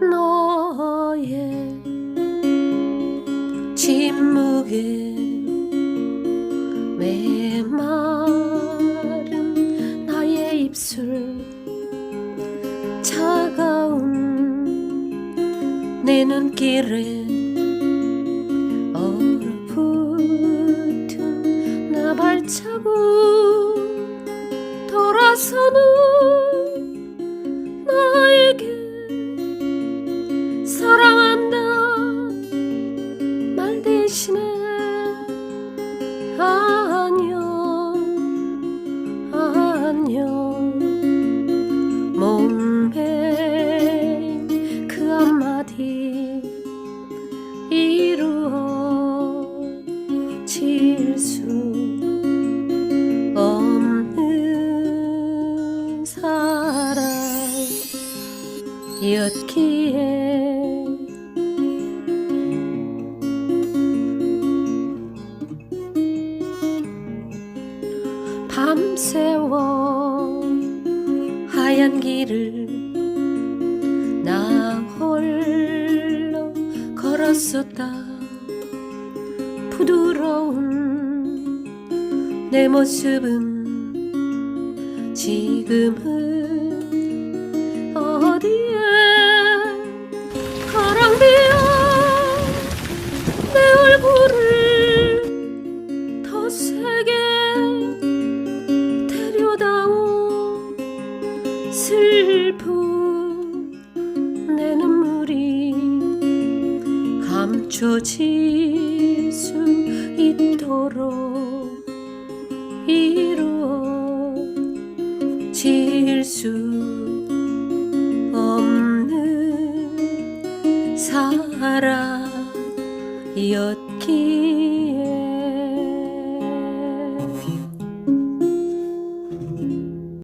너의 침묵에 메마른 나의 입술 차가운 내 눈길에 얼어붙은 나 발자국 돌아서는 말 대신에 안녕 안녕. 몽뱅 그 한마디 이루어질 수 없는 사랑이었기에 밤새워 하얀 길을 나 홀로 걸었었다. 부드러운 내 모습은 지금은 슬픈 내 눈물이 감춰질 수 있도록 이루어질 수 없는 사랑이었기